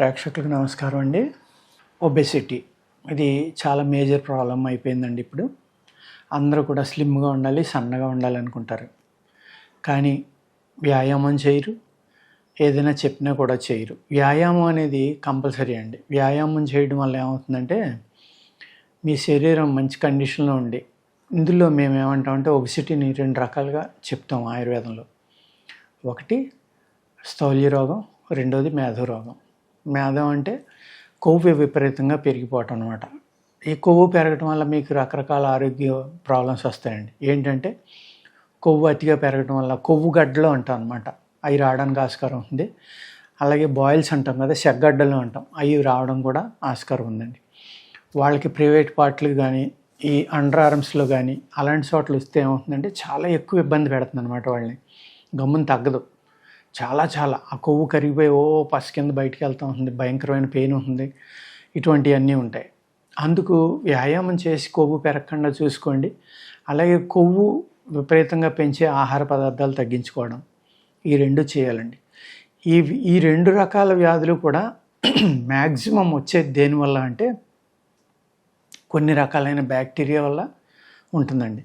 ప్రేక్షకులకు నమస్కారం అండి. ఒబెసిటీ. ఇది చాలా మేజర్ ప్రాబ్లం అయిపోయిందండి ఇప్పుడు. అందరూ కూడా స్లిమ్గా ఉండాలి సన్నగా ఉండాలనుకుంటారు కానీ వ్యాయామం చేయరు. ఏదైనా చెప్పినా కూడా చేయరు. వ్యాయామం అనేది కంపల్సరీ అండి. వ్యాయామం చేయడం వల్ల ఏమవుతుందంటే మీ శరీరం మంచి కండిషన్లో ఉండి ఇందులో మేము ఏమంటామంటే ఒబిసిటీని రెండు రకాలుగా చెప్తాం ఆయుర్వేదంలో. ఒకటి స్థౌల్య రోగం రెండోది మేధో రోగం. మేధం అంటే కొవ్వు విపరీతంగా పెరిగిపోవటం అనమాట ఈ కొవ్వు పెరగటం వల్ల మీకు రకరకాల ఆరోగ్య ప్రాబ్లమ్స్ వస్తాయండి. ఏంటంటే కొవ్వు అతిగా పెరగటం వల్ల కొవ్వు గడ్డలు అంటాం అనమాట అవి రావడానికి ఆస్కారం ఉంది. అలాగే బాయిల్స్ అంటాం కదా సెగ్గడ్డలు అంటాం. అవి రావడం కూడా ఆస్కారం ఉందండి. వాళ్ళకి ప్రైవేట్ పార్ట్లు కానీ ఈ అండర్ ఆర్మ్స్లో కానీ అలాంటి చోట్ల వస్తే ఏమవుతుందంటే చాలా ఎక్కువ ఇబ్బంది పెడుతుంది అనమాట వాళ్ళని. గమ్మున తగ్గదు. చాలా చాలా. ఆ కొవ్వు కరిగిపోయి ఓ పసి కింద బయటికి వెళ్తూ ఉంటుంది. భయంకరమైన పెయిన్ ఉంటుంది. ఇటువంటివన్నీ ఉంటాయి. అందుకు వ్యాయామం చేసి కొవ్వు పెరగకుండా చూసుకోండి. అలాగే కొవ్వు విపరీతంగా పెంచే ఆహార పదార్థాలు తగ్గించుకోవడం ఈ రెండు చేయాలండి. ఈ ఈ రెండు రకాల వ్యాధులు కూడా మ్యాక్సిమం వచ్చేది దేనివల్ల అంటే కొన్ని రకాలైన బ్యాక్టీరియా వల్ల ఉంటుందండి.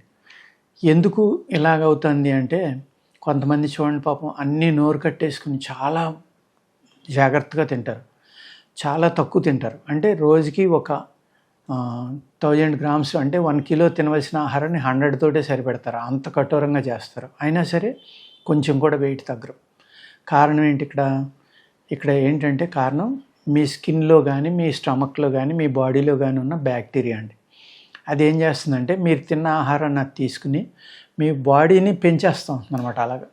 ఎందుకు ఇలాగవుతుంది అంటే కొంతమంది చూడండి పాపం అన్నీ నోరు కట్టేసుకుని చాలా జాగ్రత్తగా తింటారు. చాలా తక్కువ తింటారు. అంటే రోజుకి ఒక థౌజండ్ గ్రామ్స్ అంటే వన్ కిలో తినవలసిన ఆహారాన్ని హండ్రెడ్ తోటే సరిపెడతారు. అంత కఠోరంగా చేస్తారు. అయినా సరే కొంచెం కూడా వెయిట్ తగ్గరు. కారణం ఏంటి ఇక్కడ? ఇక్కడ ఏంటంటే కారణం మీ స్కిన్లో కానీ మీ స్టమక్లో కానీ మీ బాడీలో కానీ ఉన్న బ్యాక్టీరియా అండి. అది ఏం చేస్తుందంటే మీరు తిన్న ఆహారాన్ని అది తీసుకుని మీ బాడీని పెంచేస్తాం అనమాట అలాగా.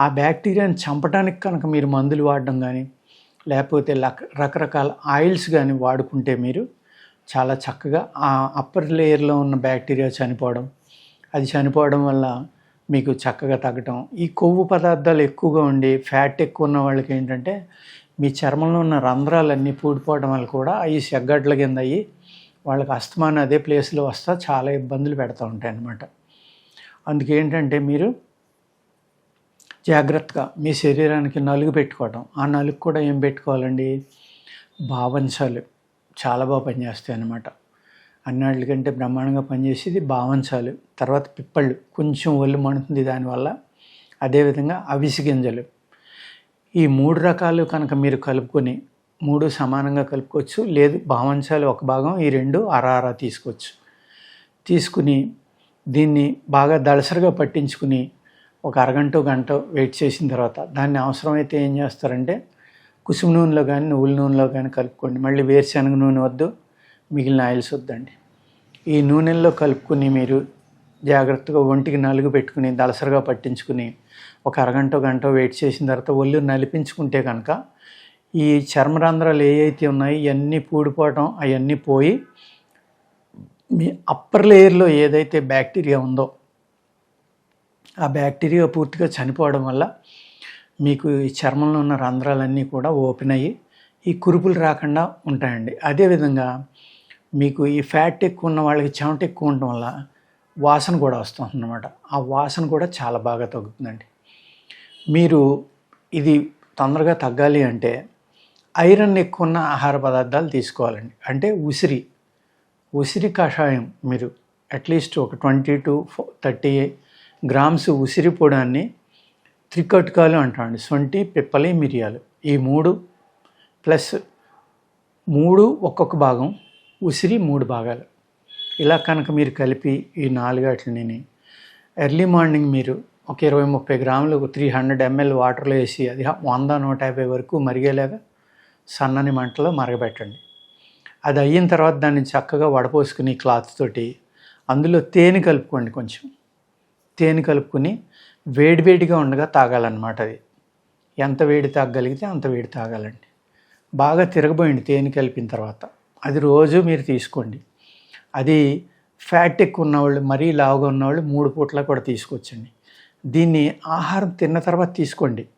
ఆ బ్యాక్టీరియాని చంపడానికి కనుక మీరు మందులు వాడడం కానీ లేకపోతే రకరకాల ఆయిల్స్ కానీ వాడుకుంటే మీరు చాలా చక్కగా ఆ అప్పర్ లేయర్లో ఉన్న బ్యాక్టీరియా చనిపోవడం అది చనిపోవడం వల్ల మీకు చక్కగా తగ్గటం. ఈ కొవ్వు పదార్థాలు ఎక్కువగా ఉండి ఫ్యాట్ ఎక్కువ ఉన్న వాళ్ళకి ఏంటంటే మీ చర్మంలో ఉన్న రంధ్రాలన్నీ పూడిపోవడం వల్ల కూడా అవి సెగ్గడ్ల కింద అయ్యి వాళ్ళకి అస్తమానం అదే ప్లేస్లో వస్తా చాలా ఇబ్బందులు పెడతా ఉంటాయి అన్నమాట అందుకేంటంటే మీరు జాగ్రత్తగా మీ శరీరానికి నలుగు పెట్టుకోవడం ఆ నలుగు కూడా ఏం పెట్టుకోవాలండి? భావంచాలు చాలా బాగా పనిచేస్తాయి అన్నమాట అన్నిటికంటే బ్రహ్మాండంగా పనిచేసేది భావంచాలు తర్వాత పిప్పళ్ళు. కొంచెం ఒళ్ళు మండుతుంది దానివల్ల. అదేవిధంగా అవిసి గింజలు. ఈ మూడు రకాలు కనుక మీరు కలుపుకొని మూడు సమానంగా కలుపుకోవచ్చు. లేదు భావంశాలు ఒక భాగం ఈ రెండు అర అర తీసుకోవచ్చు. తీసుకుని దీన్ని బాగా దళసరిగా పట్టించుకుని ఒక అరగంట గంట వెయిట్ చేసిన తర్వాత దాన్ని అవసరమైతే ఏం చేస్తారంటే కుసుమ నూనెలో కానీ నువ్వుల నూనెలో కానీ కలుపుకోండి. మళ్ళీ వేరుశనగ నూనె వద్దు మిగిలిన ఆయిల్స్ వద్దండి. ఈ నూనెల్లో కలుపుకుని మీరు జాగ్రత్తగా ఒంటికి నలుగు పెట్టుకుని దళసరిగా పట్టించుకుని ఒక అరగంట గంట వెయిట్ చేసిన తర్వాత ఒళ్ళు నలిపించుకుంటే కనుక ఈ చర్మరంధ్రాలు ఏవైతే అయితే ఉన్నాయో ఇవన్నీ పూడిపోవటం అవన్నీ పోయి మీ అప్పర్ లేయర్లో ఏదైతే బ్యాక్టీరియా ఉందో ఆ బ్యాక్టీరియా పూర్తిగా చనిపోవడం వల్ల మీకు ఈ చర్మంలో ఉన్న రంధ్రాలన్నీ కూడా ఓపెన్ అయ్యి ఈ కురుపులు రాకుండా ఉంటాయండి. అదేవిధంగా మీకు ఈ ఫ్యాట్ ఎక్కువ ఉన్న వాళ్ళకి చెమట ఎక్కువ ఉండటం వల్ల వాసన కూడా వస్తుందన్నమాట. ఆ వాసన కూడా చాలా బాగా తగ్గుతుందండి. మీరు ఇది తొందరగా తగ్గాలి అంటే ఐరన్ ఎక్కువ ఉన్న ఆహార పదార్థాలు తీసుకోవాలండి. అంటే ఉసిరి. ఉసిరి కషాయం మీరు అట్లీస్ట్ ఒక ట్వంటీ టు థర్టీ గ్రామ్స్ ఉసిరి పొడాన్ని త్రికట్కాలు అంటామండి. సొంటి పిప్పలి మిరియాలు. ఈ మూడు ప్లస్ మూడు ఒక్కొక్క భాగం ఉసిరి మూడు భాగాలు. ఇలా కనుక మీరు కలిపి ఈ నాలుగాటిని ఎర్లీ మార్నింగ్ మీరు ఒక ఇరవై ముప్పై గ్రాములు త్రీ హండ్రెడ్ ఎంఎల్ వాటర్లో వేసి అది వంద నూట యాభై వరకు మరిగేలాగా సన్నని మంటలో మరగబెట్టండి. అది అయిన తర్వాత దాన్ని చక్కగా వడపోసుకుని క్లాత్ తోటి అందులో తేనె కలుపుకోండి కొంచెం. తేనె కలుపుకొని వేడివేడిగా ఉండగా తాగాలన్నమాట అది. ఎంత వేడి తాగగలిగితే అంత వేడి తాగాలండి. బాగా తిరగబోయండి తేనె కలిపిన తర్వాత. అది రోజు మీరు తీసుకోండి. అది ఫ్యాట్ ఎక్కువ ఉన్నవాళ్ళు మరీ లావుగా ఉన్నవాళ్ళు మూడు పూట్ల కూడా తీసుకొచ్చండి. దీన్ని ఆహారం తిన్న తర్వాత తీసుకోండి.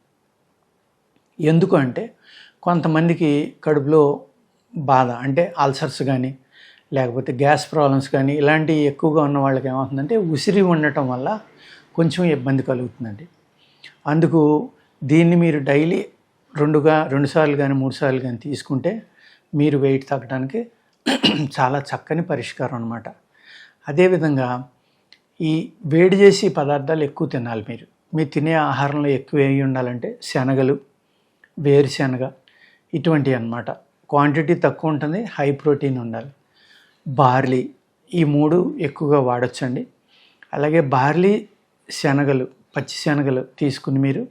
ఎందుకు అంటే కొంతమందికి కడుపులో బాధ అంటే అల్సర్స్ కానీ లేకపోతే గ్యాస్ ప్రాబ్లమ్స్ కానీ ఇలాంటివి ఎక్కువగా ఉన్న వాళ్ళకి ఏమవుతుందంటే ఉసిరి ఉండటం వల్ల కొంచెం ఇబ్బంది కలుగుతుందండి. అందుకు దీన్ని మీరు డైలీ రెండుగా రెండు సార్లు కానీ మూడు సార్లు కానీ తీసుకుంటే మీరు వెయిట్ తగ్గడానికి చాలా చక్కని పరిష్కారం అనమాట అదేవిధంగా ఈ వేడి చేసి పదార్థాలు ఎక్కువ తినాలి మీరు. మీరు తినే ఆహారంలో ఎక్కువ ఏమి ఉండాలంటే శనగలు వేరుశనగ ఇటువంటివి అన్నమాట. క్వాంటిటీ తక్కువ ఉంటుంది హై ప్రోటీన్ ఉండాలి. బార్లీ ఈ మూడు ఎక్కువగా వాడచ్చండి. అలాగే బార్లీ శనగలు పచ్చి శనగలు తీసుకుని మీరు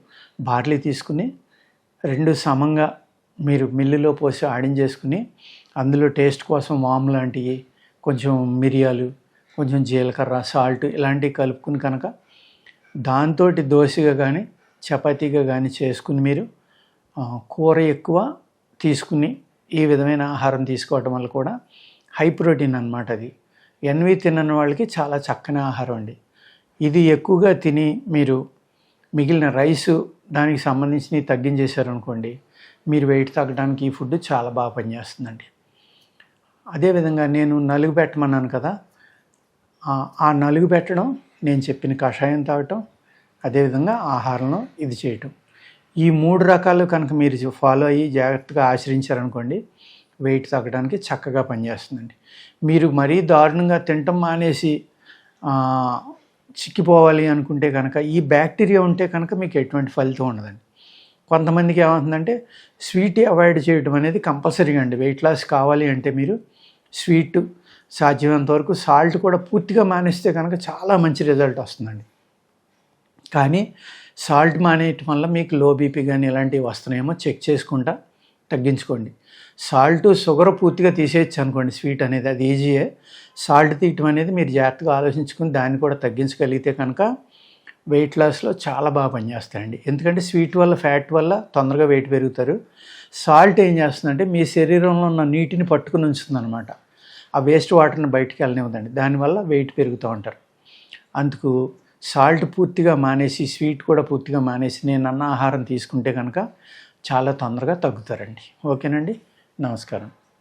బార్లీ తీసుకుని రెండు సమంగా మీరు మిల్లులో పోసి ఆడించేసుకుని అందులో టేస్ట్ కోసం వాము లాంటివి కొంచెం మిరియాలు కొంచెం జీలకర్ర సాల్ట్ ఇలాంటివి కలుపుకుని కనుక దాంతో దోశగా కానీ చపాతీగా కానీ చేసుకుని మీరు కూర ఎక్కువ తీసుకుని ఈ విధమైన ఆహారం తీసుకోవటం వల్ల కూడా హై ప్రోటీన్ అన్నమాట అది. ఎన్వి తినని వాళ్ళకి చాలా చక్కని ఆహారం అండి. ఇది ఎక్కువగా తిని మీరు మిగిలిన రైసు దానికి సంబంధించినవి తగ్గించేశారనుకోండి మీరు వెయిట్ తగ్గడానికి ఈ ఫుడ్ చాలా బాగా పనిచేస్తుందండి. అదేవిధంగా నేను నలుగు పెట్టమన్నాను కదా ఆ- ఆ నలుగు పెట్టడం నేను చెప్పిన కషాయం తాగటం అదేవిధంగా ఆహారంలో ఇది చేయటం. ఈ మూడు రకాలు కనుక మీరు ఫాలో అయ్యి జాగ్రత్తగా ఆచరించారనుకోండి వెయిట్ తగ్గడానికి చక్కగా పనిచేస్తుందండి. మీరు మరీ దారుణంగా తినటం మానేసి చిక్కిపోవాలి అనుకుంటే కనుక ఈ బ్యాక్టీరియా ఉంటే కనుక మీకు ఎటువంటి ఫలితం ఉండదండి. కొంతమందికి ఏమవుతుందంటే స్వీట్ అవాయిడ్ చేయడం అనేది కంపల్సరీగా అండి. వెయిట్ లాస్ కావాలి అంటే మీరు స్వీట్ సాధ్యమైనంత వరకు సాల్ట్ కూడా పూర్తిగా మానేస్తే కనుక చాలా మంచి రిజల్ట్ వస్తుందండి. కానీ సాల్ట్ మానేయటం వల్ల మీకు లో బీపీ కానీ ఇలాంటివి వస్తున్నాయేమో చెక్ చేసుకుంటా తగ్గించుకోండి. సాల్ట్ షుగర్ పూర్తిగా తీసేయచ్చు అనుకోండి స్వీట్ అనేది అది ఈజీయే సాల్ట్ తీయటం అనేది మీరు జాగ్రత్తగా ఆలోచించుకుని దాన్ని కూడా తగ్గించగలిగితే కనుక వెయిట్ లాస్లో చాలా బాగా పనిచేస్తాయండి. ఎందుకంటే స్వీట్ వల్ల ఫ్యాట్ వల్ల తొందరగా వెయిట్ పెరుగుతారు. సాల్ట్ ఏం చేస్తుందంటే మీ శరీరంలో ఉన్న నీటిని పట్టుకుని ఉంచుతుంది అనమాట ఆ వేస్ట్ వాటర్ని బయటికి వెళ్ళనివ్వదండి. దానివల్ల వెయిట్ పెరుగుతూ ఉంటారు. అందుకు సాల్ట్ పూర్తిగా మానేసి స్వీట్ కూడా పూర్తిగా మానేసి నేను అన్న ఆహారం తీసుకుంటే కనుక చాలా తొందరగా తగ్గుతారండి. ఓకేనండి? నమస్కారం.